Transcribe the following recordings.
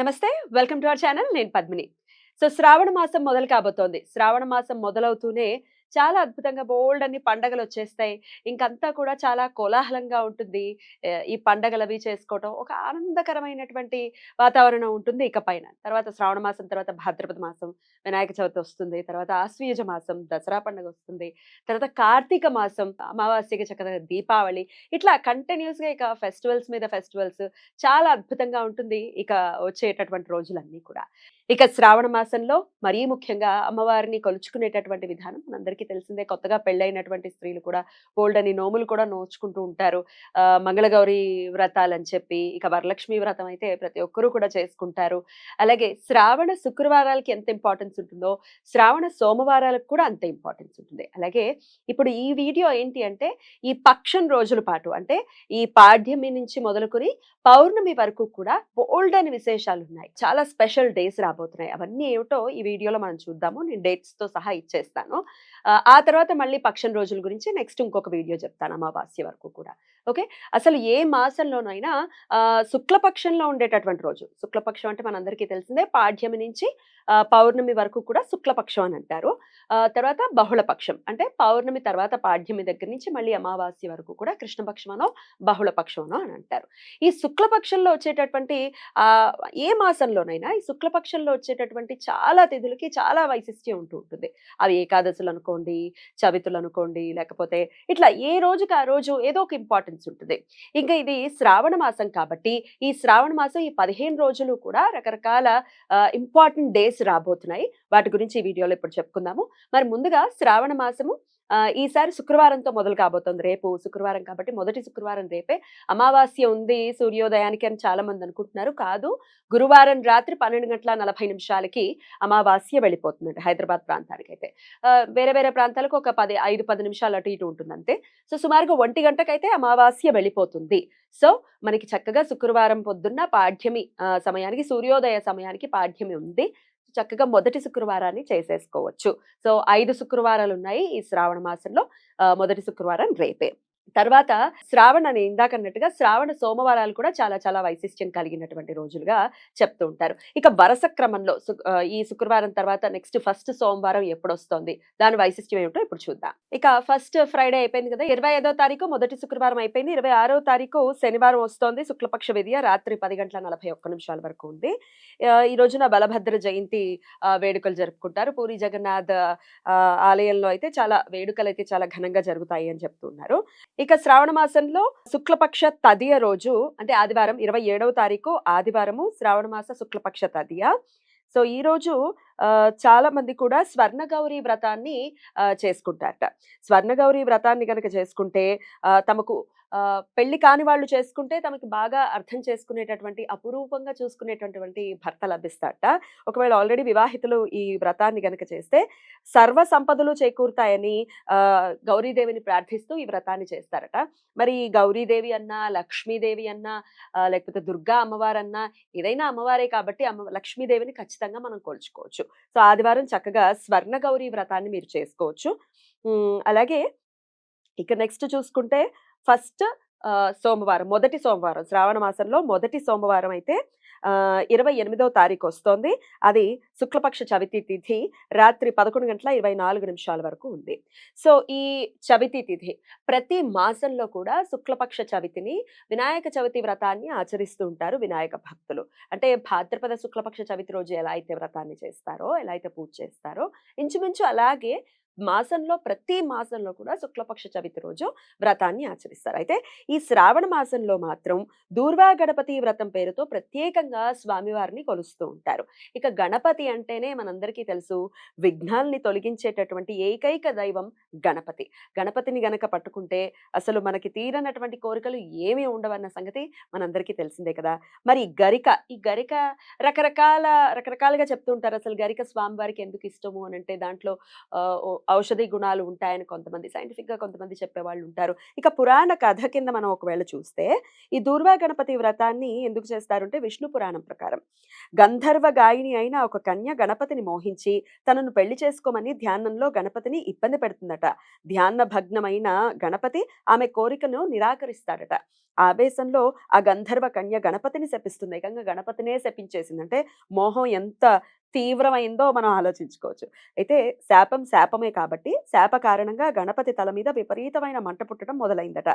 నమస్తే welcome to our channel. నేను Padmini. So శ్రావణ మాసం మొదలు కాబోతోంది. శ్రావణ మాసం మొదలవుతూనే చాలా అద్భుతంగా బోల్డ్ అన్ని పండగలు వచ్చేస్తాయి. ఇంకంతా కూడా చాలా కోలాహలంగా ఉంటుంది. ఈ పండగలు అవి చేసుకోవటం. ఒక ఆనందకరమైనటువంటి వాతావరణం ఉంటుంది ఇక పైన. తర్వాత శ్రావణ మాసం తర్వాత భాద్రపద మాసం వినాయక చవితి వస్తుంది. తర్వాత ఆశ్వీయజ మాసం దసరా పండుగ వస్తుంది. తర్వాత కార్తీక మాసం అమావాస్యకి చక్కగా దీపావళి. ఇట్లా కంటిన్యూస్గా ఇక ఫెస్టివల్స్ మీద ఫెస్టివల్స్ చాలా అద్భుతంగా ఉంటుంది ఇక వచ్చేటటువంటి రోజులన్నీ కూడా. ఇక శ్రావణ మాసంలో మరీ ముఖ్యంగా అమ్మవారిని కొలుచుకునేటటువంటి విధానం మనందరికీ తెలిసిందే కొత్తగా పెళ్ళైనటువంటి స్త్రీలు కూడా బోల్డ్ అని నోములు కూడా నోచుకుంటూ ఉంటారు. మంగళగౌరి వ్రతాలు అని చెప్పి ఇక వరలక్ష్మి వ్రతం అయితే ప్రతి ఒక్కరూ కూడా చేసుకుంటారు. అలాగే శ్రావణ శుక్రవారాలకి ఎంత ఇంపార్టెన్స్ ఉంటుందో శ్రావణ సోమవారాలకు కూడా అంత ఇంపార్టెన్స్ ఉంటుంది. అలాగే ఇప్పుడు ఈ వీడియో ఏంటి అంటే ఈ పక్షం రోజుల పాటు అంటే ఈ పాడ్యమి నుంచి మొదలుకొని పౌర్ణమి వరకు కూడా బోల్డ్ అని విశేషాలు ఉన్నాయి. చాలా స్పెషల్ డేస్ రాబోతున్నాయి. అవన్నీ ఏమిటో ఈ వీడియోలో మనం చూద్దాము. నేను డేట్స్తో సహా ఇచ్చేస్తాను. ఆ, తర్వాత మళ్ళీ పక్షం రోజుల గురించి నెక్స్ట్ ఇంకొక వీడియో చెప్తాను అమావాస్య వరకు కూడా. ఓకే అసలు ఏ మాసంలోనైనా శుక్లపక్షంలో ఉండేటటువంటి రోజు. శుక్లపక్షం అంటే మనందరికీ తెలిసిందే పాడ్యమి నుంచి పౌర్ణమి వరకు కూడా శుక్లపక్షం అని అంటారు. ఆ, తర్వాత బహుళపక్షం. అంటే పౌర్ణమి తర్వాత పాడ్యమి దగ్గర నుంచి మళ్ళీ అమావాస్య వరకు కూడా కృష్ణపక్షమనో బహుళపక్షమనో అని అంటారు. ఈ శుక్లపక్షంలో వచ్చేటటువంటి ఏ మాసంలోనైనా ఈ శుక్లపక్షంలో వచ్చేటటువంటి చాలా తిథులకి చాలా వైశిష్ట్యం ఉంటూ ఉంటుంది. అవి ఏకాదశులు అనుకోండి చవితులు అనుకోండి లేకపోతే ఇట్లా ఏ రోజుకి ఆ రోజు ఏదో ఒక ఇంపార్టెన్స్ ఉంటుంది. ఇంకా ఇది శ్రావణ మాసం కాబట్టి ఈ శ్రావణ మాసం ఈ పదిహేను రోజులు కూడా రకరకాల ఇంపార్టెంట్ డేస్ రాబోతున్నాయి. వాటి గురించి ఈ వీడియోలో ఇప్పుడు చెప్పుకుందాము. మరి ముందుగా శ్రావణ మాసము ఈసారి శుక్రవారంతో మొదలు కాబోతోంది. రేపు శుక్రవారం కాబట్టి మొదటి శుక్రవారం రేపే అమావాస్య ఉంది సూర్యోదయానికి అని చాలా మంది అనుకుంటున్నారు. కాదు గురువారం రాత్రి పన్నెండు గంటల నలభై నిమిషాలకి అమావాస్య వెళ్ళిపోతుందండి హైదరాబాద్ ప్రాంతానికి అయితే వేరే వేరే ప్రాంతాలకు ఒక పది ఐదు పది నిమిషాలు అటు ఇటు ఉంటుంది అంతే సో సుమారుగా ఒంటి గంటకైతే అమావాస్య వెళ్ళిపోతుంది. సో మనకి చక్కగా శుక్రవారం పొద్దున్న పాఠ్యమి సమయానికి సూర్యోదయ సమయానికి పాఠ్యమి ఉంది. చక్కగా మొదటి శుక్రవారాన్ని చేసేసుకోవచ్చు. సో ఐదు శుక్రవారాలు ఉన్నాయి ఈ శ్రావణ మాసంలో. మొదటి శుక్రవారం రేపే. తర్వాత శ్రావణ అని ఇందాక అన్నట్టుగా శ్రావణ సోమవారాలు కూడా చాలా చాలా వైశిష్ట్యం కలిగినటువంటి రోజులుగా చెప్తూ ఉంటారు. ఇక వరుస క్రమంలో ఈ శుక్రవారం తర్వాత నెక్స్ట్ ఫస్ట్ సోమవారం ఎప్పుడు వస్తుంది దాని వైశిష్ట్యం ఏమిటో ఇప్పుడు చూద్దాం. ఇక ఫస్ట్ ఫ్రైడే అయిపోయింది కదా ఇరవై ఐదో తారీఖు మొదటి శుక్రవారం అయిపోయింది. ఇరవై ఆరో తారీఖు శనివారం వస్తోంది. శుక్లపక్ష విధియ రాత్రి పది గంటల నలభై ఒక్క నిమిషాల వరకు ఉంది. ఈ రోజున బలభద్ర జయంతి వేడుకలు జరుపుకుంటారు. పూరి జగన్నాథ్ ఆ, ఆలయంలో అయితే చాలా వేడుకలు అయితే చాలా ఘనంగా జరుగుతాయి అని చెప్తున్నారు ఇక శ్రావణ మాసంలో శుక్లపక్ష తదియ రోజు అంటే ఆదివారం ఇరవై ఏడవ తారీఖు ఆదివారము శ్రావణ మాస శుక్లపక్ష తదియ. సో ఈ రోజు ఆ, చాలా మంది కూడా స్వర్ణగౌరి వ్రతాన్ని ఆ, చేసుకుంటారట. స్వర్ణగౌరి వ్రతాన్ని కనుక చేసుకుంటే ఆ, తమకు పెళ్ళి కాని వాళ్ళు చేసుకుంటే తమకి బాగా అర్థం చేసుకునేటటువంటి అపురూపంగా చూసుకునేటటువంటి భర్త లభిస్తారట. ఒకవేళ ఆల్రెడీ వివాహితులు ఈ వ్రతాన్ని గనక చేస్తే సర్వ సంపదలు చేకూరుతాయని గౌరీదేవిని ప్రార్థిస్తూ ఈ వ్రతాన్ని చేస్తారట. మరి ఈ గౌరీదేవి అన్నా లక్ష్మీదేవి అన్నా లేకపోతే దుర్గా అమ్మవారన్నా ఏదైనా అమ్మవారే కాబట్టి అమ్మ లక్ష్మీదేవిని ఖచ్చితంగా మనం కొలుచుకోవచ్చు. సో ఆదివారం చక్కగా స్వర్ణ గౌరీ వ్రతాన్ని మీరు చేసుకోవచ్చు. అలాగే ఇక నెక్స్ట్ చూసుకుంటే ఫస్ట్ సోమవారం మొదటి సోమవారం శ్రావణ మాసంలో మొదటి సోమవారం అయితే ఇరవై ఎనిమిదవ తారీఖు వస్తోంది. అది శుక్లపక్ష చవితి తిథి రాత్రి పదకొండు గంటల ఇరవై నాలుగు నిమిషాల వరకు ఉంది. సో ఈ చవితి తిథి ప్రతి మాసంలో కూడా శుక్లపక్ష చవితిని వినాయక చవితి వ్రతాన్ని ఆచరిస్తూ ఉంటారు వినాయక భక్తులు. అంటే భాద్రపద శుక్లపక్ష చవితి రోజు ఎలా అయితే వ్రతాన్ని చేస్తారో ఎలా అయితే పూజ చేస్తారో ఇంచుమించు అలాగే మాసంలో ప్రతి మాసంలో కూడా శుక్లపక్ష చవితి రోజు వ్రతాన్ని ఆచరిస్తారు. అయితే ఈ శ్రావణ మాసంలో మాత్రం దూర్వా గణపతి వ్రతం పేరుతో ప్రత్యేకంగా స్వామివారిని కొలుస్తూ ఉంటారు. ఇక గణపతి అంటేనే మనందరికీ తెలుసు విఘ్నాల్ని తొలగించేటటువంటి ఏకైక దైవం గణపతి. గణపతిని గనక పట్టుకుంటే అసలు మనకి తీరనటువంటి కోరికలు ఏమీ ఉండవన్న సంగతి మనందరికీ తెలిసిందే కదా! మరి గరిక ఈ గరిక రకరకాల రకరకాలుగా చెప్తూ ఉంటారు. అసలు గరిక స్వామివారికి ఎందుకు ఇష్టము అని అంటే దాంట్లో ఓ- ఔషధి గుణాలు ఉంటాయని కొంతమంది సైంటిఫిక్గా కొంతమంది చెప్పేవాళ్ళు ఉంటారు. ఇక పురాణ కథ కింద మనం ఒకవేళ చూస్తే ఈ దూర్వా గణపతి వ్రతాన్ని ఎందుకు చేస్తారంటే విష్ణు పురాణం ప్రకారం. గంధర్వ గాయని అయిన ఒక కన్య గణపతిని మోహించి తనను పెళ్ళి చేసుకోమని ధ్యానంలో గణపతిని ఇబ్బంది పెడుతుందట. ధ్యాన భగ్నమైన గణపతి ఆమె కోరికను నిరాకరిస్తాడట. ఆవేశంలో ఆ గంధర్వ కన్య గణపతిని శపిస్తుంది. ఏకంగా గణపతినే శపించేసింది అంటే మోహం ఎంత తీవ్రమైందో మనం ఆలోచించుకోవచ్చు. అయితే శాపం శాపమే కాబట్టి శాప కారణంగా గణపతి తల మీద విపరీతమైన మంట పుట్టడం మొదలైందట.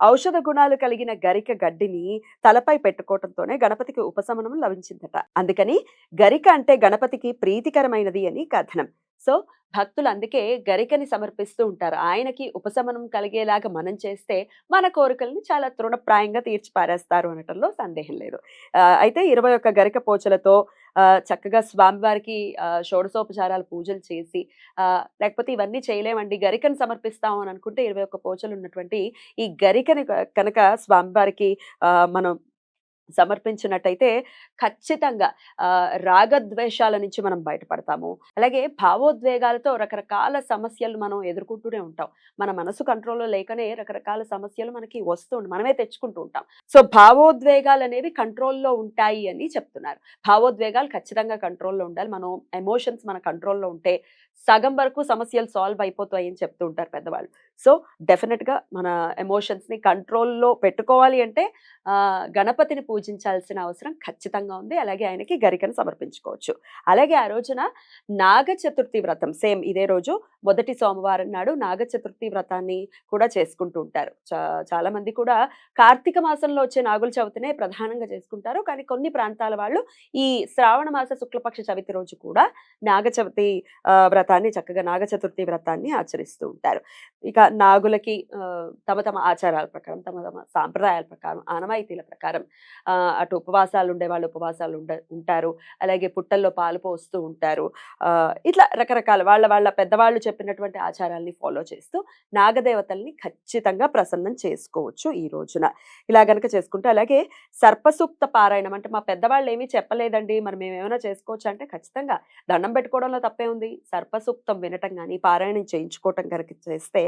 ఔషధ గుణాలు కలిగిన గరిక గడ్డిని తలపై పెట్టుకోవటంతోనే గణపతికి ఉపశమనం లభించిందట. అందుకని గరిక అంటే గణపతికి ప్రీతికరమైనది అని కథనం. సో భక్తులు అందుకే గరికని సమర్పిస్తూ ఉంటారు. ఆయనకి ఉపశమనం కలిగేలాగా మనం చేస్తే మన కోరికల్ని చాలా తృణప్రాయంగా తీర్చి పారేస్తారు అనటంలో సందేహం లేదు. అయితే ఇరవై ఒక్క గరిక పోచలతో చక్కగా స్వామివారికి ఆ, షోడశోపచారాలు పూజలు చేసి లేకపోతే ఇవన్నీ చేయలేమండి గరికను సమర్పిస్తాం అని అనుకుంటే ఇరవై ఒక్క పోచలు ఉన్నటువంటి ఈ గరికని కనుక స్వామివారికి మనం సమర్పించినట్టయితే ఖచ్చితంగా రాగద్వేషాల నుంచి మనం బయటపడతాము. అలాగే భావోద్వేగాలతో రకరకాల సమస్యలు మనం ఎదుర్కొంటూనే ఉంటాం. మన మనసు కంట్రోల్లో లేకనే రకరకాల సమస్యలు మనకి వస్తూ మనమే తెచ్చుకుంటూ ఉంటాం. సో భావోద్వేగాలు అనేవి కంట్రోల్లో ఉంటాయి అని చెప్తున్నారు. భావోద్వేగాలు ఖచ్చితంగా కంట్రోల్లో ఉండాలి. మనం ఎమోషన్స్ మన కంట్రోల్లో ఉంటే సగం వరకు సమస్యలు సాల్వ్ అయిపోతాయి అని చెప్తూ ఉంటారు పెద్దవాళ్ళు. సో డెఫినెట్గా మన ఎమోషన్స్ని కంట్రోల్లో పెట్టుకోవాలి అంటే ఆ, గణపతిని పూజించాల్సిన అవసరం ఖచ్చితంగా ఉంది. అలాగే ఆయనకి గరికను సమర్పించుకోవచ్చు. అలాగే ఆ రోజున నాగ చతుర్థి వ్రతం సేమ్ ఇదే రోజు మొదటి సోమవారం నాడు నాగ చతుర్థి వ్రతాన్ని కూడా చేసుకుంటూ ఉంటారు. చాలామంది చాలా మంది కూడా కార్తీక మాసంలో వచ్చే నాగుల చవితినే ప్రధానంగా చేసుకుంటారు. కానీ కొన్ని ప్రాంతాల వాళ్ళు ఈ శ్రావణ మాస శుక్లపక్ష చవితి రోజు కూడా నాగ చవితి వ్రత వ్రతాన్ని చక్కగా నాగ చతుర్థి వ్రతాన్ని ఆచరిస్తూ ఉంటారు. ఇక నాగులకి తమ తమ ఆచారాల ప్రకారం తమ తమ సాంప్రదాయాల ప్రకారం ఆనవాయితీల ప్రకారం అటు ఉపవాసాలు ఉండే వాళ్ళు ఉపవాసాలు ఉండ ఉంటారు. అలాగే పుట్టల్లో పాలు పోస్తూ ఉంటారు. ఇట్లా రకరకాల వాళ్ళ వాళ్ళ పెద్దవాళ్ళు చెప్పినటువంటి ఆచారాల్ని ఫాలో చేస్తూ నాగదేవతల్ని ఖచ్చితంగా ప్రసన్నం చేసుకోవచ్చు ఈ రోజున. ఇలా గనక చేసుకుంటే అలాగే సర్పసూక్త పారాయణం అంటే మా పెద్దవాళ్ళు ఏమీ చెప్పలేదండి. మరి మేము ఏమైనా చేసుకోవచ్చు అంటే ఖచ్చితంగా దండం పెట్టుకోవడంలో తప్పే ఉంది. సర్పసూక్తం వినటం కానీ పారాయణం చేయించుకోవటం కనుక చేస్తే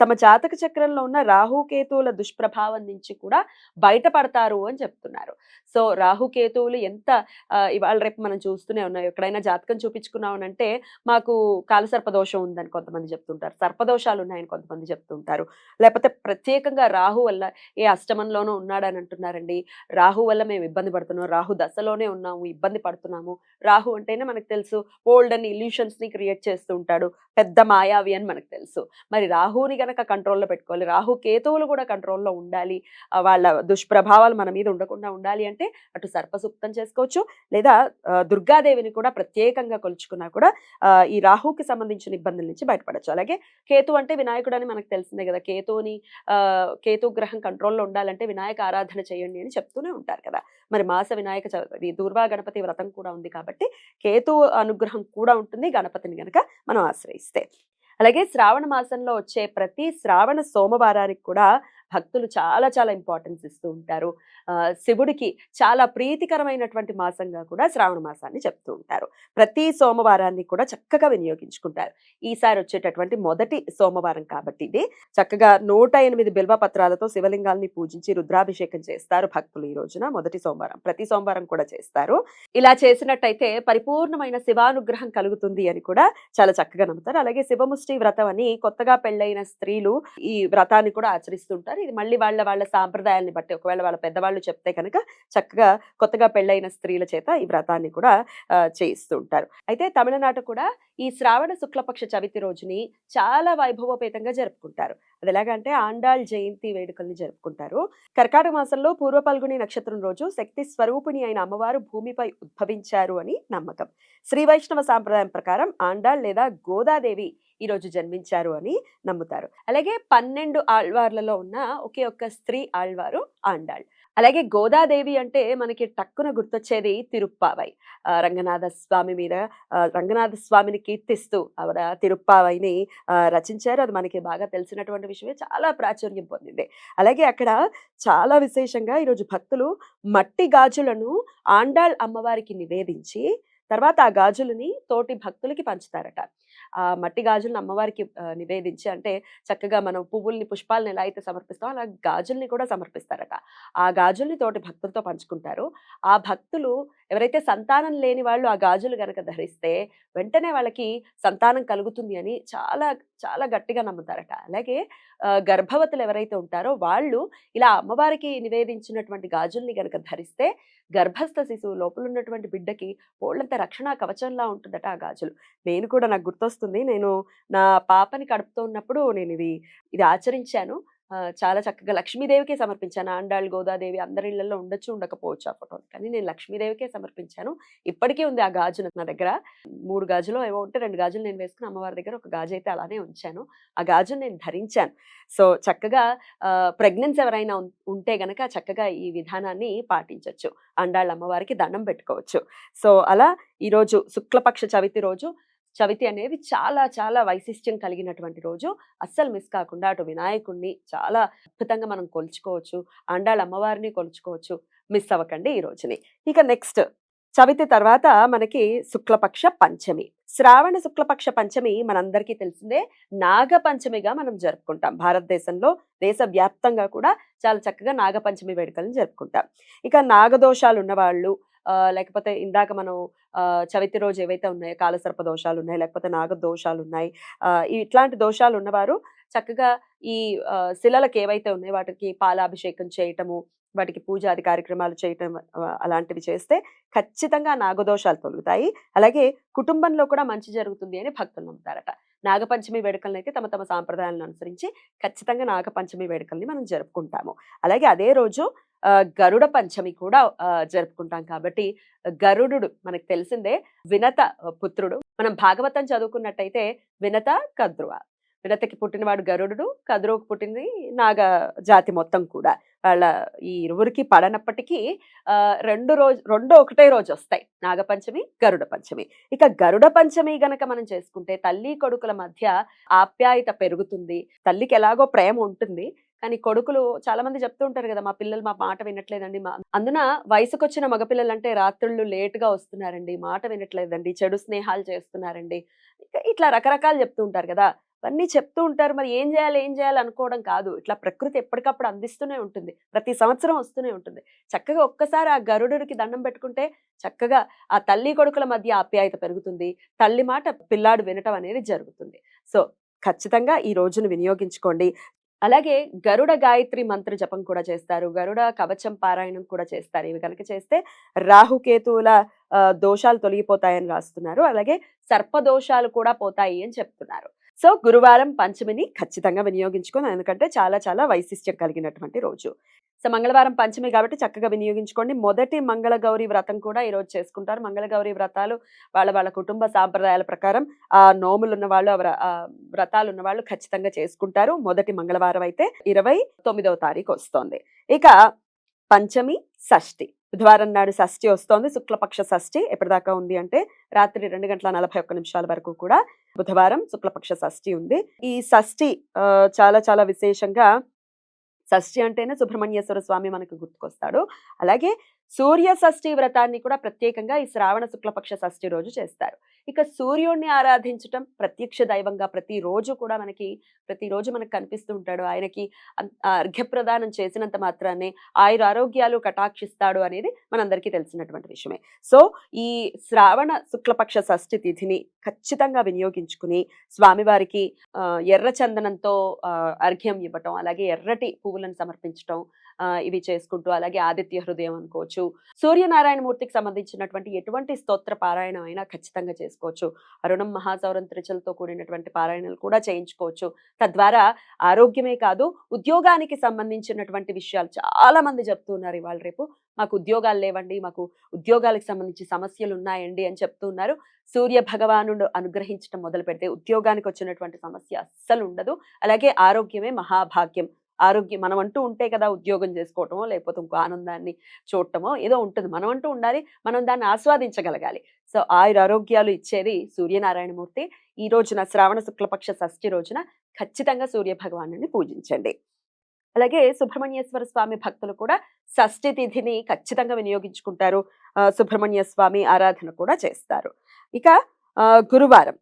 తమ జాతక చక్రంలో ఉన్న రాహుకేతువుల దుష్ప్రభావం నుంచి కూడా బయటపడతారు అని చెప్తున్నారు. సో రాహుకేతువులు ఎంత ఇవాళ రేపు మనం చూస్తూనే ఉన్నాం. ఎక్కడైనా జాతకం చూపించుకున్నామనంటే మాకు కాలసర్పదోషం ఉందని కొంతమంది చెప్తుంటారు. సర్పదోషాలు ఉన్నాయని కొంతమంది చెప్తుంటారు. లేకపోతే ప్రత్యేకంగా రాహు వల్ల ఏ అష్టమంలోనూ ఉన్నాడని అంటున్నారండి. రాహు వల్ల మేము ఇబ్బంది పడుతున్నాం. రాహు దశలోనే ఉన్నాము. ఇబ్బంది పడుతున్నాము. రాహు అంటేనే మనకు తెలుసు ఓల్డ్ అని ఇల్యూషన్స్ని క్రియేట్ చేస్తూ ఉంటాడు. పెద్ద మాయావి అని మనకు తెలుసు. మరి రాహుని గనక కంట్రోల్లో పెట్టుకోవాలి. రాహు కేతువులు కూడా కంట్రోల్లో ఉండాలి. వాళ్ళ దుష్ప్రభావాలు మన మీద ఉండకుండా ఉండాలి అంటే అటు సర్పసూక్తం చేసుకోవచ్చు. లేదా దుర్గాదేవిని కూడా ప్రత్యేకంగా కొలుచుకున్నా కూడా ఈ రాహుకి సంబంధించిన ఇబ్బందుల నుంచి బయటపడచ్చు. అలాగే కేతు అంటే వినాయకుడు అని మనకు తెలిసిందే కదా. కేతువుని కేతు గ్రహం కంట్రోల్లో ఉండాలంటే వినాయక ఆరాధన చేయండి అని చెప్తూనే ఉంటారు కదా. మరి మాస వినాయక చవితి దూర్వా గణపతి వ్రతం కూడా ఉంది కాబట్టి కేతు అనుగ్రహం కూడా ఉంటుంది గణపతి గణపతిని గనక మనం ఆశ్రయిస్తే. అలాగే శ్రావణ మాసంలో వచ్చే ప్రతి శ్రావణ సోమవారానికి కూడా భక్తులు చాలా చాలా ఇంపార్టెన్స్ ఇస్తూ ఉంటారు. శివుడికి చాలా ప్రీతికరమైనటువంటి మాసంగా కూడా శ్రావణ మాసాన్ని చెప్తూ ఉంటారు. ప్రతి సోమవారాన్ని కూడా చక్కగా వినియోగించుకుంటారు. ఈసారి వచ్చేటటువంటి మొదటి సోమవారం కాబట్టి ఇది. చక్కగా నూట ఎనిమిది బిల్వ పత్రాలతో శివలింగాల్ని పూజించి రుద్రాభిషేకం చేస్తారు భక్తులు ఈ రోజున మొదటి సోమవారం. ప్రతి సోమవారం కూడా చేస్తారు. ఇలా చేసినట్టయితే పరిపూర్ణమైన శివానుగ్రహం కలుగుతుంది అని కూడా చాలా చక్కగా నమ్ముతారు. అలాగే శివముష్టి వ్రతం అని కొత్తగా పెళ్ళైన స్త్రీలు ఈ వ్రతాన్ని కూడా ఆచరిస్తుంటారు. ఇది మళ్ళీ వాళ్ళ వాళ్ళ సాంప్రదాయాల్ని బట్టి ఒకవేళ వాళ్ళ పెద్దవాళ్ళు చెప్తే కనుక చక్కగా కొత్తగా పెళ్ళైన స్త్రీల చేత ఈ వ్రతాన్ని కూడా చేయిస్తూ ఉంటారు. అయితే తమిళనాట కూడా ఈ శ్రావణ శుక్లపక్ష చవితి రోజుని చాలా వైభవోపేతంగా జరుపుకుంటారు. అది ఎలాగంటే ఆండాళ్ జయంతి వేడుకల్ని జరుపుకుంటారు. కర్కాటక మాసంలో పూర్వ పాల్గొనే నక్షత్రం రోజు శక్తి స్వరూపిణి అయిన అమ్మవారు భూమిపై ఉద్భవించారు అని నమ్మకం. శ్రీ వైష్ణవ సాంప్రదాయం ప్రకారం ఆండాళ్ లేదా గోదాదేవి ఈరోజు జన్మించారు అని నమ్ముతారు. అలాగే పన్నెండు ఆళ్వార్లలో ఉన్న ఒకే ఒక్క స్త్రీ ఆళ్వారు ఆండాళ్. అలాగే గోదాదేవి అంటే మనకి టక్కున గుర్తొచ్చేది తిరుప్పావై. రంగనాథ స్వామి మీద రంగనాథ స్వామిని కీర్తిస్తూ ఆవిడ తిరుప్పావైని రచించారు. అది మనకి బాగా తెలిసినటువంటి విషయమే. చాలా ప్రాచుర్యం పొందింది. అలాగే అక్కడ చాలా విశేషంగా ఈరోజు భక్తులు మట్టి గాజులను ఆండాళ్ అమ్మవారికి నివేదించి తర్వాత ఆ గాజులని తోటి భక్తులకి పంచుతారట. ఆ మట్టి గాజులను అమ్మవారికి నివేదించి అంటే చక్కగా మనం పువ్వుల్ని పుష్పాలను ఎలా అయితే సమర్పిస్తామో అలా గాజుల్ని కూడా సమర్పిస్తారట. ఆ గాజుల్ని తోటి భక్తులతో పంచుకుంటారు. ఆ భక్తులు ఎవరైతే సంతానం లేని వాళ్ళు ఆ గాజులు గనక ధరిస్తే వెంటనే వాళ్ళకి సంతానం కలుగుతుంది అని చాలా చాలా గట్టిగా నమ్ముతారట. అలాగే గర్భవతులు ఎవరైతే ఉంటారో వాళ్ళు ఇలా అమ్మవారికి నివేదించినటువంటి గాజుల్ని గనక ధరిస్తే గర్భస్థ శిశువు లోపల ఉన్నటువంటి బిడ్డకి పోళ్ళంత రక్షణ కవచంలా ఉంటుందట ఆ గాజులు. నేను కూడా నాకు గుర్తొస్తుంది. నేను నా పాపని కడుపుతో ఉన్నప్పుడు నేను ఇది ఇది ఆచరించాను. చాలా చక్కగా లక్ష్మీదేవికే సమర్పించాను. ఆండాళ్ళు గోదాదేవి అందరి ఇళ్ళలో ఉండొచ్చు ఉండకపోవచ్చు ఆ ఫోటో కానీ నేను లక్ష్మీదేవికే సమర్పించాను. ఇప్పటికీ ఉంది ఆ గాజు నా దగ్గర. మూడు గాజులు ఏమో ఉంటే రెండు గాజులు నేను వేసుకుని అమ్మవారి దగ్గర ఒక గాజు అయితే అలానే ఉంచాను. ఆ గాజును నేను ధరించాను. సో చక్కగా ప్రెగ్నెన్స్ ఎవరైనా ఉం- ఉంటే గనక చక్కగా ఈ విధానాన్ని పాటించవచ్చు అండాళ్ళ అమ్మవారికి దండం పెట్టుకోవచ్చు. సో అలా ఈరోజు శుక్లపక్ష చవితి రోజు చవితి అనేది చాలా చాలా వైశిష్ట్యం కలిగినటువంటి రోజు. అస్సలు మిస్ కాకుండా అటు వినాయకుడిని చాలా అద్భుతంగా మనం కొలుచుకోవచ్చు. అండాళ్ళ అమ్మవారిని కొలుచుకోవచ్చు. మిస్ అవ్వకండి ఈ రోజుని. ఇక నెక్స్ట్ చవితి తర్వాత మనకి శుక్లపక్ష పంచమి. శ్రావణ శుక్లపక్ష పంచమి మనందరికీ తెలిసిందే. నాగపంచమిగా మనం జరుపుకుంటాం. భారతదేశంలో దేశవ్యాప్తంగా కూడా చాలా చక్కగా నాగపంచమి వేడుకలను జరుపుకుంటాం. ఇక నాగదోషాలు ఉన్నవాళ్ళు లేకపోతే ఇందాక మనం చవితి రోజు ఏవైతే ఉన్నాయో కాలసర్ప దోషాలు ఉన్నాయి లేకపోతే నాగ దోషాలు ఉన్నాయి ఇట్లాంటి దోషాలు ఉన్నవారు చక్కగా ఈ శిలలకు ఏవైతే ఉన్నాయో వాటికి పాలాభిషేకం చేయటము వాటికి పూజాది కార్యక్రమాలు చేయటం అలాంటివి చేస్తే ఖచ్చితంగా నాగదోషాలు తొలుగుతాయి. అలాగే కుటుంబంలో కూడా మంచి జరుగుతుంది అని భక్తులు నమ్ముతారట. నాగపంచమి వేడుకలను అయితే తమ తమ సాంప్రదాయాలను అనుసరించి ఖచ్చితంగా నాగపంచమి వేడుకల్ని మనం జరుపుకుంటాము. అలాగే అదే రోజు గరుడ పంచమి కూడా జరుపుకుంటాం కాబట్టి గరుడు మనకు తెలిసిందే వినత పుత్రుడు. మనం భాగవతం చదువుకున్నట్టయితే వినత కద్రువ. విడతకి పుట్టినవాడు గరుడు కద్రువుకు పుట్టింది నాగ జాతి మొత్తం కూడా. వాళ్ళ ఈ ఇరువురికి పడనప్పటికీ ఆ, రెండు రోజు రెండు ఒకటే రోజు వస్తాయి. నాగపంచమి గరుడ పంచమి. ఇక గరుడ పంచమి గనక మనం చేసుకుంటే తల్లి కొడుకుల మధ్య ఆప్యాయత పెరుగుతుంది. తల్లికి ఎలాగో ప్రేమ ఉంటుంది. కానీ కొడుకులు చాలా మంది చెప్తూ ఉంటారు కదా మా పిల్లలు మా మాట వినట్లేదండి మా అందున వయసుకు వచ్చిన మగపిల్లలు అంటే రాత్రుళ్ళు లేటుగా వస్తున్నారండి మాట వినట్లేదండి చెడు స్నేహాలు చేస్తున్నారండి ఇట్లా రకరకాలు చెప్తూ ఉంటారు కదా. అవన్నీ చెప్తూ ఉంటారు మరి ఏం చేయాలి ఏం చేయాలి అనుకోవడం కాదు. ఇట్లా ప్రకృతి ఎప్పటికప్పుడు అందిస్తూనే ఉంటుంది ప్రతి సంవత్సరం వస్తూనే ఉంటుంది. చక్కగా ఒక్కసారి ఆ గరుడుకి దండం పెట్టుకుంటే చక్కగా ఆ తల్లి కొడుకుల మధ్య ఆప్యాయత పెరుగుతుంది తల్లి మాట పిల్లాడు వినటం అనేది జరుగుతుంది. సో ఖచ్చితంగా ఈ రోజును వినియోగించుకోండి. అలాగే గరుడ గాయత్రి మంత్ర జపం కూడా చేస్తారు. గరుడ కవచం పారాయణం కూడా చేస్తారు. ఇవి కనుక చేస్తే రాహుకేతువుల దోషాలు తొలగిపోతాయని రాస్తున్నారు. అలాగే సర్ప దోషాలు కూడా పోతాయి అని చెప్తున్నారు. సో గురువారం పంచమిని ఖచ్చితంగా వినియోగించుకోండి ఎందుకంటే చాలా చాలా వైశిష్ట్యం కలిగినటువంటి రోజు. సో మంగళవారం పంచమి కాబట్టి చక్కగా వినియోగించుకోండి. మొదటి మంగళ గౌరి వ్రతం కూడా ఈరోజు చేసుకుంటారు. మంగళ గౌరి వ్రతాలు వాళ్ళ వాళ్ళ కుటుంబ సాంప్రదాయాల ప్రకారం ఆ నోములు ఉన్న వాళ్ళు ఆ వ్ర- ఆ వ్రతాలు ఉన్న వాళ్ళు ఖచ్చితంగా చేసుకుంటారు. మొదటి మంగళవారం అయితే ఇరవై తొమ్మిదవ తారీఖు వస్తోంది. ఇక పంచమి షష్ఠి. బుధవారం నాడు షష్ఠి వస్తోంది. శుక్లపక్ష షష్ఠి ఎప్పటిదాకా ఉంది అంటే రాత్రి రెండు గంటల నలభై ఒక్క నిమిషాల వరకు కూడా బుధవారం శుక్లపక్ష షష్ఠి ఉంది. ఈ షష్ఠి ఆ, చాలా చాలా విశేషంగా షష్ఠి అంటేనే సుబ్రహ్మణ్యేశ్వర స్వామి మనకు గుర్తుకొస్తాడు. అలాగే సూర్య షష్ఠి వ్రతాన్ని కూడా ప్రత్యేకంగా ఈ శ్రావణ శుక్లపక్ష షష్ఠి రోజు చేస్తారు. ఇక సూర్యుడిని ఆరాధించటం ప్రత్యక్ష దైవంగా ప్రతిరోజు కూడా మనకి ప్రతిరోజు మనకు కనిపిస్తూ ఉంటాడు. ఆయనకి అర్ఘ్యప్రదానం చేసినంత మాత్రాన్ని ఆయుర ఆరోగ్యాలు కటాక్షిస్తాడు అనేది మనందరికీ తెలిసినటువంటి విషయమే. సో ఈ శ్రావణ శుక్లపక్ష షష్ఠి తిథిని ఖచ్చితంగా వినియోగించుకుని స్వామివారికి ఎర్ర చందనంతో అర్ఘ్యం ఇవ్వటం అలాగే ఎర్రటి పువ్వులను సమర్పించటం ఇవి చేసుకుంటూ అలాగే ఆదిత్య హృదయం అనుకోవచ్చు. సూర్యనారాయణ మూర్తికి సంబంధించినటువంటి ఎటువంటి స్తోత్ర పారాయణం అయినా ఖచ్చితంగా చేసుకోవచ్చు. అరుణం మహాసౌరం త్రిచలతో కూడినటువంటి పారాయణలు కూడా చేయించుకోవచ్చు. తద్వారా ఆరోగ్యమే కాదు ఉద్యోగానికి సంబంధించినటువంటి విషయాలు చాలా మంది చెప్తున్నారు ఇవాళ రేపు. మాకు ఉద్యోగాలు లేవండి మాకు ఉద్యోగాలకు సంబంధించి సమస్యలు ఉన్నాయండి అని చెప్తున్నారు. సూర్య భగవానుడు అనుగ్రహించడం మొదలు పెడితే ఉద్యోగానికి వచ్చినటువంటి సమస్య అస్సలు ఉండదు. అలాగే ఆరోగ్యమే మహాభాగ్యం. ఆరోగ్యం మనం అంటూ ఉంటే కదా ఉద్యోగం చేసుకోవటమో లేకపోతే ఇంకో ఆనందాన్ని చూడటమో ఏదో ఉంటుంది. మనం అంటూ ఉండాలి మనం దాన్ని ఆస్వాదించగలగాలి. సో ఆయుర ఆరోగ్యాలు ఇచ్చేది సూర్యనారాయణమూర్తి. ఈ రోజున శ్రావణ శుక్లపక్ష షష్ఠి రోజున ఖచ్చితంగా సూర్య భగవాను పూజించండి. అలాగే సుబ్రహ్మణ్యేశ్వర స్వామి భక్తులు కూడా షష్ఠి తిథిని ఖచ్చితంగా వినియోగించుకుంటారు. ఆ, సుబ్రహ్మణ్య స్వామి ఆరాధన కూడా చేస్తారు. ఇక ఆ, గురువారం.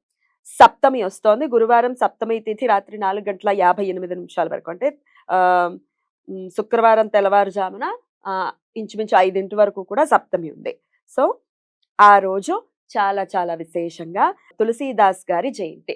సప్తమి వస్తోంది. గురువారం సప్తమి తిథి రాత్రి నాలుగు గంటల యాభై ఎనిమిది నిమిషాల వరకు. అంటే శుక్రవారం తెల్లవారుజామున ఇంచుమించు ఐదింటి వరకు కూడా సప్తమి ఉంది. సో ఆ రోజు చాలా చాలా విశేషంగా తులసీదాస్ గారి జయంతి.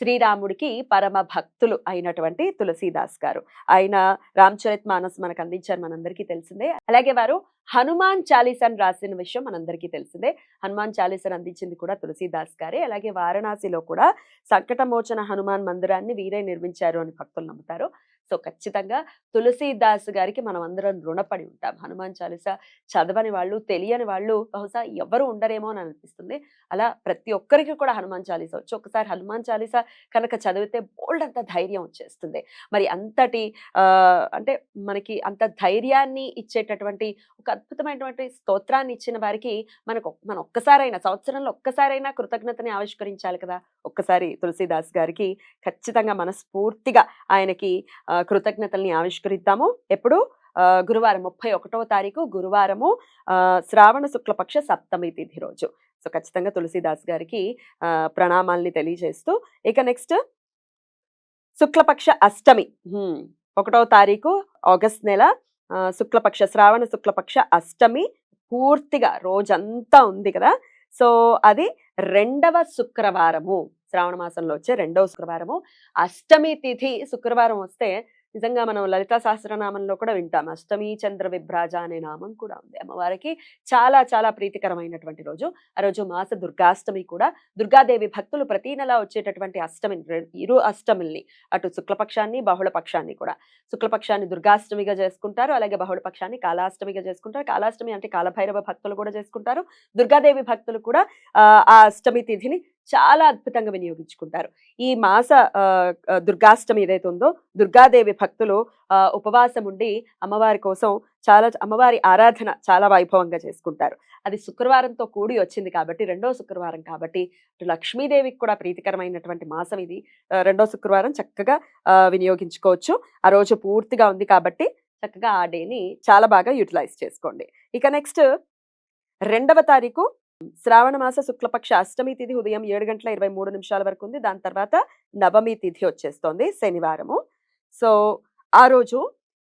శ్రీరాముడికి పరమ భక్తులు అయినటువంటి తులసీదాస్ గారు. ఆయన రామచరిత్ మానస్ మనకు అందించారు మనందరికీ తెలిసిందే. అలాగే వారు హనుమాన్ చాలీసాన్ రాసిన విషయం మనందరికీ తెలిసిందే. హనుమాన్ చాలీసన్ అందించింది కూడా తులసీదాస్ గారే. అలాగే వారణాసిలో కూడా సంకటమోచన హనుమాన్ మందిరాన్ని వీరే నిర్మించారు అని భక్తులు నమ్ముతారు. సో ఖచ్చితంగా తులసీదాస్ గారికి మనం అందరం రుణపడి ఉంటాం. హనుమాన్ చాలీసా చదవని వాళ్ళు తెలియని వాళ్ళు బహుశా ఎవరు ఉండరేమో అని అనిపిస్తుంది. అలా ప్రతి ఒక్కరికి కూడా హనుమాన్ చాలీసా వచ్చి. ఒకసారి హనుమాన్ చాలీసా కనుక చదివితే బోల్డ్ అంత ధైర్యం వచ్చేస్తుంది. మరి అంతటి అంటే మనకి అంత ధైర్యాన్ని ఇచ్చేటటువంటి ఒక అద్భుతమైనటువంటి స్తోత్రాన్ని ఇచ్చిన వారికి మనకు మనం మన ఒక్కసారైనా సంవత్సరంలో ఒక్కసారైనా కృతజ్ఞతని ఆవిష్కరించాలి కదా! ఒక్కసారి తులసీదాస్ గారికి ఖచ్చితంగా మనస్ఫూర్తిగా ఆయనకి కృతజ్ఞతల్ని ఆవిష్కరిద్దాము. ఎప్పుడు? గురువారం ముప్పై ఒకటవ తారీఖు గురువారము శ్రావణ శుక్లపక్ష సప్తమి తిథి రోజు. సో ఖచ్చితంగా తులసీదాస్ గారికి ప్రణామాల్ని తెలియజేస్తూ ఇక నెక్స్ట్. శుక్లపక్ష అష్టమి. ఒకటవ తారీఖు ఆగస్ట్ నెల శుక్లపక్ష శ్రావణ శుక్లపక్ష అష్టమి పూర్తిగా రోజంతా ఉంది కదా. సో అది రెండవ శుక్రవారము. శ్రావణ మాసంలో వచ్చే రెండవ శుక్రవారము. అష్టమి తిథి శుక్రవారం వస్తే నిజంగా మనం లలితా సహస్రనామంలో కూడా వింటాం. అష్టమి చంద్ర విభ్రాజ అనే నామం కూడా ఉంది. అమ్మవారికి చాలా చాలా ప్రీతికరమైనటువంటి రోజు. ఆ రోజు మాస దుర్గాష్టమి కూడా. దుర్గాదేవి భక్తులు ప్రతి నెల వచ్చేటటువంటి అష్టమి ఇరు అష్టమిల్ని అటు శుక్లపక్షాన్ని బహుళ పక్షాన్ని కూడా. శుక్లపక్షాన్ని దుర్గాష్టమిగా చేసుకుంటారు. అలాగే బహుళపక్షాన్ని కాలాష్టమిగా చేసుకుంటారు. కాలాష్టమి అంటే కాలభైరవ భక్తులు కూడా చేసుకుంటారు. దుర్గాదేవి భక్తులు కూడా ఆ అష్టమి తిథిని చాలా అద్భుతంగా వినియోగించుకుంటారు. ఈ మాస దుర్గాష్టమి ఏదైతే ఉందో దుర్గాదేవి భక్తులు ఆ, ఉపవాసం ఉండి అమ్మవారి కోసం చాలా అమ్మవారి ఆరాధన చాలా వైభవంగా చేసుకుంటారు. అది శుక్రవారంతో కూడి వచ్చింది కాబట్టి రెండో శుక్రవారం కాబట్టి లక్ష్మీదేవికి కూడా ప్రీతికరమైనటువంటి మాసం ఇది. రెండో శుక్రవారం చక్కగా వినియోగించుకోవచ్చు. ఆ రోజు పూర్తిగా ఉంది కాబట్టి చక్కగా ఆ డేని చాలా బాగా యూటిలైజ్ చేసుకోండి. ఇక నెక్స్ట్ రెండవ తారీఖు శ్రావణ మాస శుక్లపక్ష అష్టమి తిథి ఉదయం ఏడు గంటల ఇరవై మూడు నిమిషాల వరకు ఉంది. దాని తర్వాత నవమి తిథి వచ్చేస్తోంది శనివారము. సో ఆ రోజు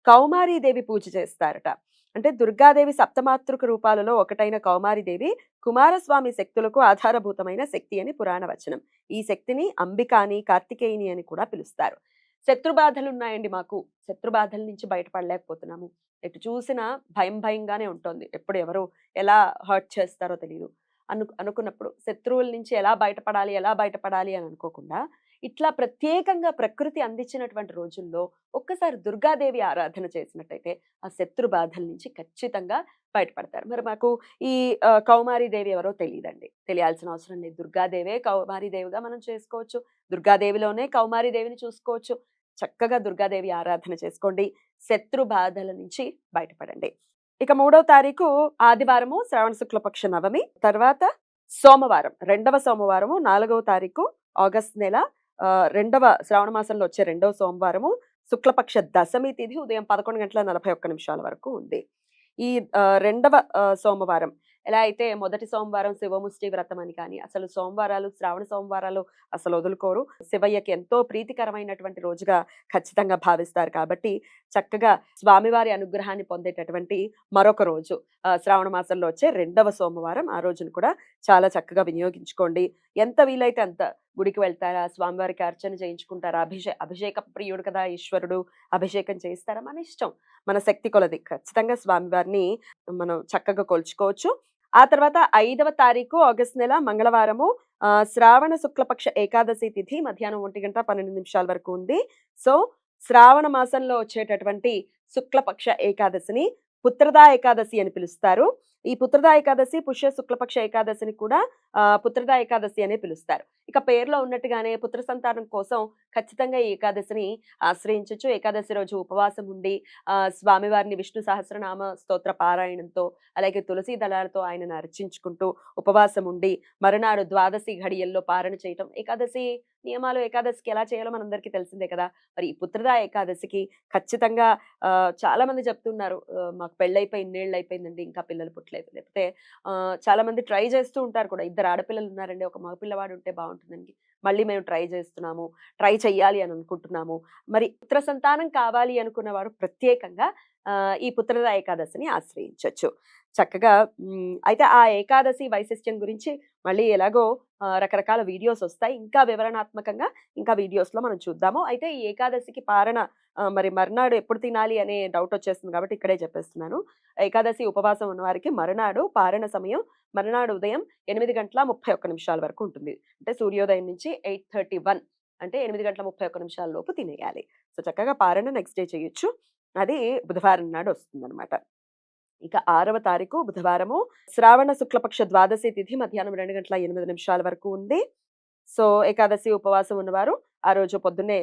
కౌమారీదేవి పూజ చేస్తారట. అంటే దుర్గాదేవి సప్తమాతృక రూపాలలో ఒకటైన కౌమారీదేవి కుమారస్వామి శక్తులకు ఆధారభూతమైన శక్తి అని పురాణ వచనం. ఈ శక్తిని అంబికాని కార్తికేయుని అని కూడా పిలుస్తారు. శత్రుబాధలు ఉన్నాయండి మాకు. శత్రుబాధల నుంచి బయటపడలేకపోతున్నాము. ఎటు చూసినా భయం భయంగానే ఉంటుంది. ఎప్పుడు ఎవరు ఎలా హర్ట్ చేస్తారో తెలియదు అను అనుకున్నప్పుడు శత్రువుల నుంచి ఎలా బయటపడాలి ఎలా బయటపడాలి అని అనుకోకుండా ఇట్లా ప్రత్యేకంగా ప్రకృతి అందించినటువంటి రోజుల్లో ఒక్కసారి దుర్గాదేవి ఆరాధన చేసినట్టయితే ఆ శత్రు బాధల నుంచి ఖచ్చితంగా బయటపడతారు. మరి మాకు ఈ కౌమారీదేవి ఎవరో తెలియదండి తెలియాల్సిన అవసరం లేదు. దుర్గాదేవే కౌమారీదేవిగా మనం చేసుకోవచ్చు. దుర్గాదేవిలోనే కౌమారీదేవిని చూసుకోవచ్చు. చక్కగా దుర్గాదేవి ఆరాధన చేసుకోండి. శత్రు బాధల నుంచి బయటపడండి. ఇక మూడవ తారీఖు ఆదివారము శ్రావణ శుక్లపక్ష నవమి. తర్వాత సోమవారం రెండవ సోమవారము నాలుగవ తారీఖు ఆగస్ట్ నెల. ఆ, రెండవ శ్రావణ మాసంలో వచ్చే రెండవ సోమవారము శుక్లపక్ష దశమి తిథి ఉదయం పదకొండు గంటల నలభై ఒక్క నిమిషాల వరకు ఉంది. ఈ రెండవ సోమవారం ఎలా అయితే మొదటి సోమవారం శివముష్టి వ్రతం అని కానీ అసలు సోమవారాలు శ్రావణ సోమవారాలు అసలు వదులుకోరు. శివయ్యకి ఎంతో ప్రీతికరమైనటువంటి రోజుగా ఖచ్చితంగా భావిస్తారు కాబట్టి చక్కగా స్వామివారి అనుగ్రహాన్ని పొందేటటువంటి మరొక రోజు. శ్రావణ మాసంలో వచ్చే రెండవ సోమవారం ఆ రోజును కూడా చాలా చక్కగా వినియోగించుకోండి. ఎంత వీలైతే అంత గుడికి వెళ్తారా స్వామివారికి అర్చన చేయించుకుంటారా అభిషే అభిషేక ప్రియుడు కదా ఈశ్వరుడు అభిషేకం చేస్తారా మన ఇష్టం. మన శక్తి కొలది. ఖచ్చితంగా స్వామివారిని మనం చక్కగా కొలుచుకోవచ్చు. ఆ తర్వాత ఐదవ తారీఖు ఆగస్ట్ నెల మంగళవారము ఆ, శ్రావణ శుక్లపక్ష ఏకాదశి తిథి మధ్యాహ్నం ఒంటి గంట పన్నెండు నిమిషాల వరకు ఉంది. సో శ్రావణ మాసంలో వచ్చేటటువంటి శుక్లపక్ష ఏకాదశిని పుత్రదా ఏకాదశి అని పిలుస్తారు. ఈ పుత్రదా ఏకాదశి పుష్య శుక్లపక్ష ఏకాదశిని కూడా ఆ, పుత్రదా ఏకాదశి అనే పిలుస్తారు. ఇక పేరులో ఉన్నట్టుగానే పుత్ర సంతానం కోసం ఖచ్చితంగా ఈ ఏకాదశిని ఆశ్రయించవచ్చు ఏకాదశి రోజు ఉపవాసం ఉండి ఆ, స్వామివారిని విష్ణు సహస్రనామ స్తోత్ర పారాయణంతో అలాగే తులసి దళాలతో ఆయనను అర్చించుకుంటూ ఉపవాసం ఉండి మరునాడు ద్వాదశి ఘడియల్లో పారణ చేయటం. ఏకాదశి నియమాలు ఏకాదశికి ఎలా చేయాలో మనందరికీ తెలిసిందే కదా. మరి ఈ పుత్రదా ఏకాదశికి ఖచ్చితంగా చాలా మంది చెప్తున్నారు మాకు పెళ్ళైపోయి ఇన్నేళ్ళు అయిపోయిందండి ఇంకా పిల్లలు పుట్టలేదు. లేకపోతే చాలా మంది ట్రై చేస్తూ ఉంటారు కూడా. ఇద్దరు ఆడపిల్లలు ఉన్నారండి ఒక మగపిల్లవాడు ఉంటే బాగుంటుందని మళ్ళీ మేము ట్రై చేస్తున్నాము ట్రై చెయ్యాలి అని అనుకుంటున్నాము. మరి పుత్ర సంతానం కావాలి అనుకున్న వారు ప్రత్యేకంగా ఆ, ఈ పుత్రద ఏకాదశిని ఆశ్రయించవచ్చు చక్కగా అయితే ఆ ఏకాదశి వైశిష్ట్యం గురించి మళ్ళీ ఎలాగో రకరకాల వీడియోస్ వస్తాయి. ఇంకా వివరణాత్మకంగా ఇంకా వీడియోస్లో మనం చూద్దాము. అయితే ఈ ఏకాదశికి పారణ మరి మర్నాడు ఎప్పుడు తినాలి అనే డౌట్ వచ్చేస్తుంది కాబట్టి ఇక్కడే చెప్పేస్తున్నాను. ఏకాదశి ఉపవాసం ఉన్న వారికి మరునాడు పారణ సమయం మరునాడు ఉదయం ఎనిమిది గంటల ముప్పై ఒక్క నిమిషాల వరకు ఉంటుంది. అంటే సూర్యోదయం నుంచి ఎయిట్ థర్టీ వన్ అంటే ఎనిమిది గంటల ముప్పై ఒక్క నిమిషాల లోపు తినేయాలి. సో చక్కగా పారణ నెక్స్ట్ డే చేయొచ్చు. అది బుధవారం నాడు వస్తుందన్నమాట. ఇక ఆరవ తారీఖు బుధవారము శ్రావణ శుక్లపక్ష ద్వాదశి తిథి మధ్యాహ్నం రెండు గంటల ఎనిమిది నిమిషాల వరకు ఉంది. సో ఏకాదశి ఉపవాసం ఉన్నవారు ఆ రోజు పొద్దున్నే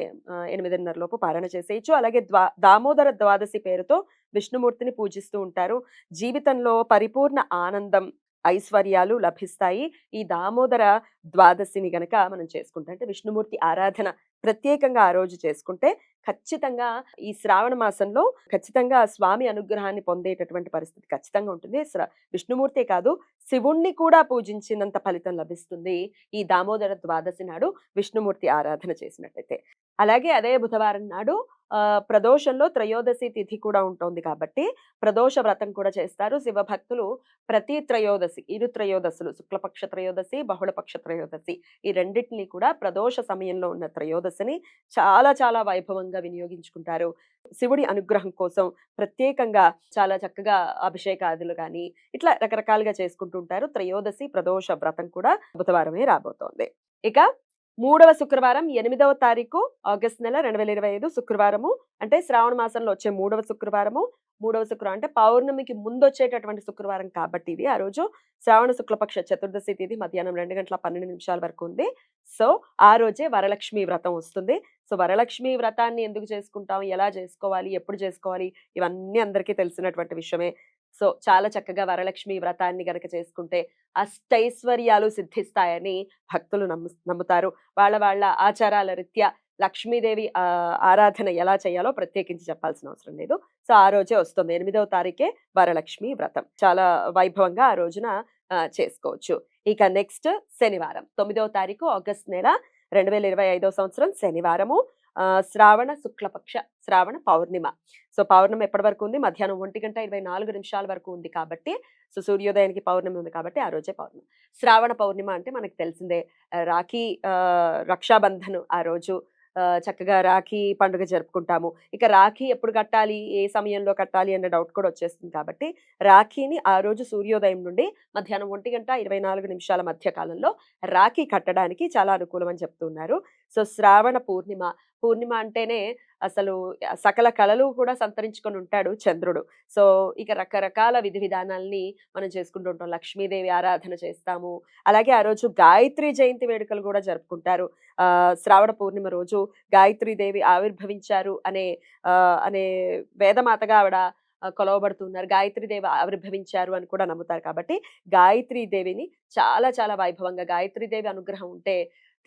ఎనిమిదిన్నర లోపు పారణ చేసేయచ్చు. అలాగే ద్వా దామోదర ద్వాదశి పేరుతో విష్ణుమూర్తిని పూజిస్తూ ఉంటారు. జీవితంలో పరిపూర్ణ ఆనందం ఐశ్వర్యాలు లభిస్తాయి. ఈ దామోదర ద్వాదశిని గనక మనం చేసుకుంటే అంటే విష్ణుమూర్తి ఆరాధన ప్రత్యేకంగా ఆ రోజు చేసుకుంటే ఖచ్చితంగా ఈ శ్రావణ మాసంలో ఖచ్చితంగా స్వామి అనుగ్రహాన్ని పొందేటటువంటి పరిస్థితి ఖచ్చితంగా ఉంటుంది. శ్ర- విష్ణుమూర్తే కాదు శివుణ్ణి కూడా పూజించినంత ఫలితం లభిస్తుంది ఈ దామోదర ద్వాదశి నాడు విష్ణుమూర్తి ఆరాధన చేసినట్టయితే. అలాగే అదే బుధవారం నాడు ప్రదోషంలో త్రయోదశి తిథి కూడా ఉంటుంది కాబట్టి ప్రదోష వ్రతం కూడా చేస్తారు. శివ భక్తులు ప్రతి త్రయోదశి ఇరు త్రయోదశులు శుక్లపక్ష త్రయోదశి బహుళపక్ష త్రయోదశి ఈ రెండింటినీ కూడా ప్రదోష సమయంలో ఉన్న త్రయోదశిని చాలా చాలా వైభవంగా వినియోగించుకుంటారు. శివుడి అనుగ్రహం కోసం ప్రత్యేకంగా చాలా చక్కగా అభిషేకాదులు కానీ ఇట్లా రకరకాలుగా చేసుకుంటూ ఉంటారు. త్రయోదశి ప్రదోష వ్రతం కూడా బుధవారమే రాబోతోంది. ఇక మూడవ శుక్రవారం ఎనిమిదవ తారీఖు ఆగస్ట్ నెల రెండు వేల ఇరవై ఐదు శుక్రవారము. అంటే శ్రావణ మాసంలో వచ్చే మూడవ శుక్రవారము. మూడవ శుక్రవారం అంటే పౌర్ణమికి ముందు వచ్చేటటువంటి శుక్రవారం కాబట్టి ఇది. ఆ రోజు శ్రావణ శుక్లపక్ష చతుర్దశి తిథి మధ్యాహ్నం రెండు గంటల పన్నెండు నిమిషాల వరకు ఉంది. సో ఆ రోజే వరలక్ష్మి వ్రతం వస్తుంది. సో వరలక్ష్మి వ్రతాన్ని ఎందుకు చేసుకుంటాం ఎలా చేసుకోవాలి? ఎప్పుడు చేసుకోవాలి? ఇవన్నీ అందరికీ తెలిసినటువంటి విషయమే. సో చాలా చక్కగా వరలక్ష్మి వ్రతాన్ని గనక చేసుకుంటే అష్టైశ్వర్యాలు సిద్ధిస్తాయని భక్తులు నమ్ము నమ్ముతారు. వాళ్ళ వాళ్ళ ఆచారాల రీత్యా లక్ష్మీదేవి ఆరాధన ఎలా చేయాలో ప్రత్యేకించి చెప్పాల్సిన అవసరం లేదు. సో ఆ రోజే వస్తుంది. ఎనిమిదవ తారీఖే వరలక్ష్మి వ్రతం. చాలా వైభవంగా ఆ రోజున చేసుకోవచ్చు. ఇక నెక్స్ట్ శనివారం. తొమ్మిదవ తారీఖు ఆగస్ట్ నెల రెండు వేల ఇరవై ఐదవ సంవత్సరం శనివారము. శ్రావణ శుక్లపక్ష శ్రావణ పౌర్ణిమ. సో పౌర్ణమి ఎప్పటి వరకు ఉంది మధ్యాహ్నం ఒంటి గంట ఇరవై నాలుగు నిమిషాల వరకు ఉంది కాబట్టి సో సూర్యోదయానికి పౌర్ణమి ఉంది కాబట్టి ఆ రోజే పౌర్ణమి. శ్రావణ పౌర్ణిమ అంటే మనకు తెలిసిందే. రాఖీ రక్షాబంధన్ ఆ రోజు చక్కగా రాఖీ పండుగ జరుపుకుంటాము. ఇక రాఖీ ఎప్పుడు కట్టాలి? ఏ సమయంలో కట్టాలి? అనే డౌట్ కూడా వచ్చేస్తుంది కాబట్టి రాఖీని ఆ రోజు సూర్యోదయం నుండి మధ్యాహ్నం ఒంటి గంట ఇరవై నాలుగు నిమిషాల మధ్య కాలంలో రాఖీ కట్టడానికి చాలా అనుకూలం అని చెప్తున్నారు. సో శ్రావణ పూర్ణిమ పూర్ణిమ అంటేనే అసలు సకల కళలు కూడా సంతరించుకొని ఉంటాడు చంద్రుడు. సో ఇక రకరకాల విధి విధానాల్ని మనం చేసుకుంటూ ఉంటాం. లక్ష్మీదేవి ఆరాధన చేస్తాము. అలాగే ఆ రోజు గాయత్రి జయంతి వేడుకలు కూడా జరుపుకుంటారు. ఆ శ్రావణ పూర్ణిమ రోజు గాయత్రీదేవి ఆవిర్భవించారు అనే అనే వేదమాతగా ఆవిడ కొలవబడుతున్నారు. గాయత్రీదేవి ఆవిర్భవించారు అని కూడా నమ్ముతారు. కాబట్టి గాయత్రీదేవిని చాలా చాలా వైభవంగా గాయత్రీదేవి అనుగ్రహం ఉంటే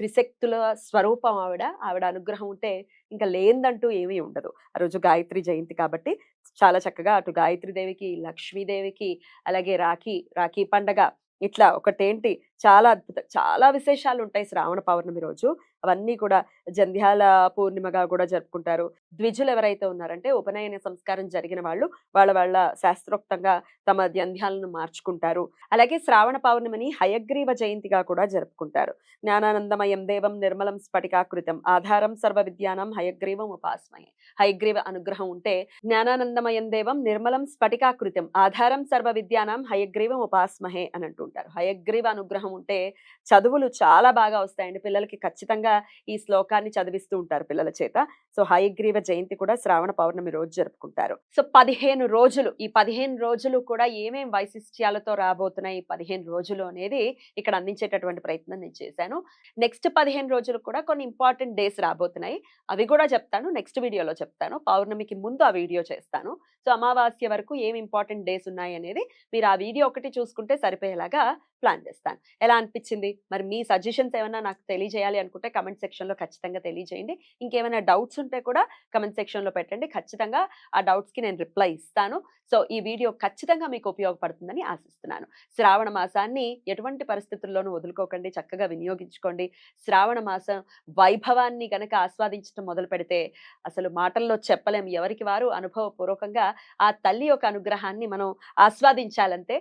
త్రిశక్తుల స్వరూపం ఆవిడ. ఆవిడ అనుగ్రహం ఉంటే ఇంకా లేదంటూ ఏమీ ఉండదు. ఆ రోజు గాయత్రి జయంతి కాబట్టి చాలా చక్కగా అటు గాయత్రీదేవికి లక్ష్మీదేవికి అలాగే రాఖీ రాఖీ పండగ ఇట్లా ఒకటేంటి? చాలా అద్భుత చాలా విశేషాలు ఉంటాయి శ్రావణ పౌర్ణమి రోజు. అవన్నీ కూడా జంధ్యాల పూర్ణిమగా కూడా జరుపుకుంటారు. ద్విజులు ఎవరైతే ఉన్నారంటే ఉపనయన సంస్కారం జరిగిన వాళ్ళు వాళ్ళ వాళ్ళ శాస్త్రోక్తంగా తమ జంధ్యాలను మార్చుకుంటారు. అలాగే శ్రావణ పౌర్ణమిని హయగ్రీవ జయంతిగా కూడా జరుపుకుంటారు. జ్ఞానానందమయం దేవం నిర్మలం స్ఫటికాకృతం ఆధారం సర్వ విద్యానం హయగ్రీవం ఉపాసమయం. హయగ్రీవ అనుగ్రహం ఉంటే జ్ఞానానందమయం దేవం నిర్మలం స్ఫటికాకృతం ఆధారం సర్వ విద్యానం హయగ్రీవం ఉపాస్మహే అని అంటుంటారు. హయగ్రీవ అనుగ్రహం ఉంటే చదువులు చాలా బాగా వస్తాయండి. పిల్లలకి ఖచ్చితంగా ఈ శ్లోకాన్ని చదివిస్తూ ఉంటారు పిల్లల చేత. సో హయగ్రీవ జయంతి కూడా శ్రావణ పౌర్ణమి రోజు జరుపుకుంటారు. సో పదిహేను రోజులు ఈ పదిహేను రోజులు కూడా ఏమేం వైశిష్ట్యాలతో రాబోతున్నాయి ఈ పదిహేను రోజులు అనేది ఇక్కడ అందించేటటువంటి ప్రయత్నం నేను చేశాను. నెక్స్ట్ పదిహేను రోజులు కూడా కొన్ని ఇంపార్టెంట్ డేస్ రాబోతున్నాయి. అవి కూడా చెప్తాను. నెక్స్ట్ వీడియోలో చెప్తాను. పౌర్ణమికి ముందు ఆ వీడియో చేస్తాను. సో అమావాస్య వరకు ఏం ఇంపార్టెంట్ డేస్ ఉన్నాయి అనేది మీరు ఆ వీడియో ఒకటి చూసుకుంటే సరిపోయేలాగా ప్లాన్ చేస్తాను. ఎలా అనిపించింది? మరి మీ సజెషన్స్ ఏమైనా నాకు తెలియజేయాలి అనుకుంటే కమెంట్ సెక్షన్లో ఖచ్చితంగా తెలియజేయండి. ఇంకేమైనా డౌట్స్ ఉంటే కూడా కమెంట్ సెక్షన్లో పెట్టండి. ఖచ్చితంగా ఆ డౌట్స్కి నేను రిప్లై ఇస్తాను. సో ఈ వీడియో ఖచ్చితంగా మీకు ఉపయోగపడుతుందని ఆశిస్తున్నాను. శ్రావణ మాసాన్ని ఎటువంటి పరిస్థితుల్లోనూ వదులుకోకండి. చక్కగా వినియోగించుకోండి. శ్రావణ మాసం వైభవాన్ని గనక ఆస్వాదించడం మొదలు పెడితే అసలు మాటల్లో చెప్పలేము ఎవరికి వారు. అనుభవపూర్వకంగా ఆ తల్లి యొక్క అనుగ్రహాన్ని మనం ఆస్వాదించాలంటే